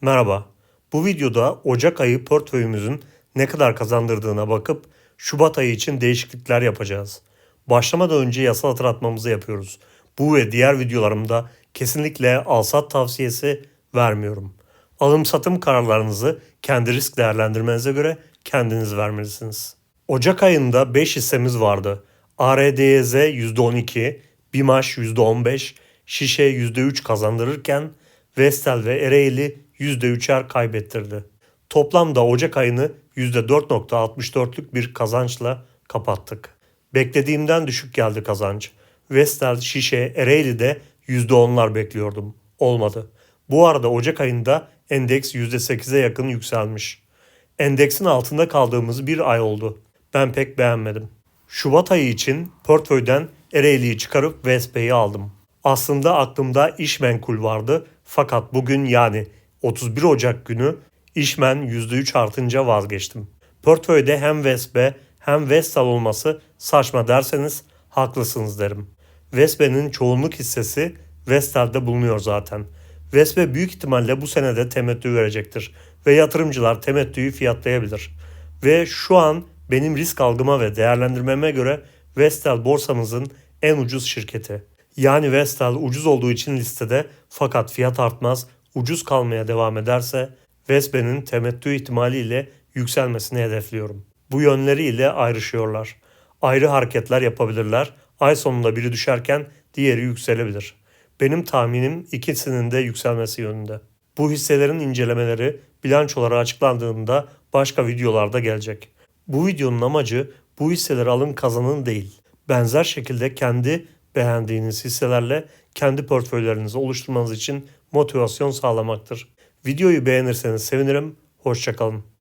Merhaba. Bu videoda Ocak ayı portföyümüzün ne kadar kazandırdığına bakıp Şubat ayı için değişiklikler yapacağız. Başlamadan önce yasal hatırlatmamızı yapıyoruz. Bu ve diğer videolarımda kesinlikle alsat tavsiyesi vermiyorum. Alım satım kararlarınızı kendi risk değerlendirmenize göre kendiniz vermelisiniz. Ocak ayında 5 hissemiz vardı. ARDYZ %12, BİMAŞ %15, Şişe %3 kazandırırken Vestel ve Ereğli %3'er kaybettirdi. Toplamda Ocak ayını %4.64'lük bir kazançla kapattık. Beklediğimden düşük geldi kazanç. Vestel, Şişe, Ereğli'de %10'lar bekliyordum. Olmadı. Bu arada Ocak ayında endeks %8'e yakın yükselmiş. Endeksin altında kaldığımız bir ay oldu. Ben pek beğenmedim. Şubat ayı için portföyden Ereğli'yi çıkarıp Vespe'yi aldım. Aslında aklımda İşmenkul vardı fakat bugün yani 31 Ocak günü İşmen %3 artınca vazgeçtim. Portföyde hem Vespe hem Vestal olması saçma derseniz haklısınız derim. Vespe'nin çoğunluk hissesi Vestel'de bulunuyor zaten. Vespe büyük ihtimalle bu senede temettü verecektir ve yatırımcılar temettüyü fiyatlayabilir. Ve şu an benim risk algıma ve değerlendirmeme göre Vestel borsamızın en ucuz şirketi. Yani Vestel ucuz olduğu için listede fakat fiyat artmaz, ucuz kalmaya devam ederse Vespe'nin temettü ihtimaliyle yükselmesini hedefliyorum. Bu yönleriyle ayrışıyorlar. Ayrı hareketler yapabilirler. Ay sonunda biri düşerken diğeri yükselebilir. Benim tahminim ikisinin de yükselmesi yönünde. Bu hisselerin incelemeleri bilançoları açıklandığında başka videolarda gelecek. Bu videonun amacı bu hisseleri alın kazanın değil. Benzer şekilde kendi beğendiğiniz hisselerle kendi portföylerinizi oluşturmanız için motivasyon sağlamaktır. Videoyu beğenirseniz sevinirim. Hoşçakalın.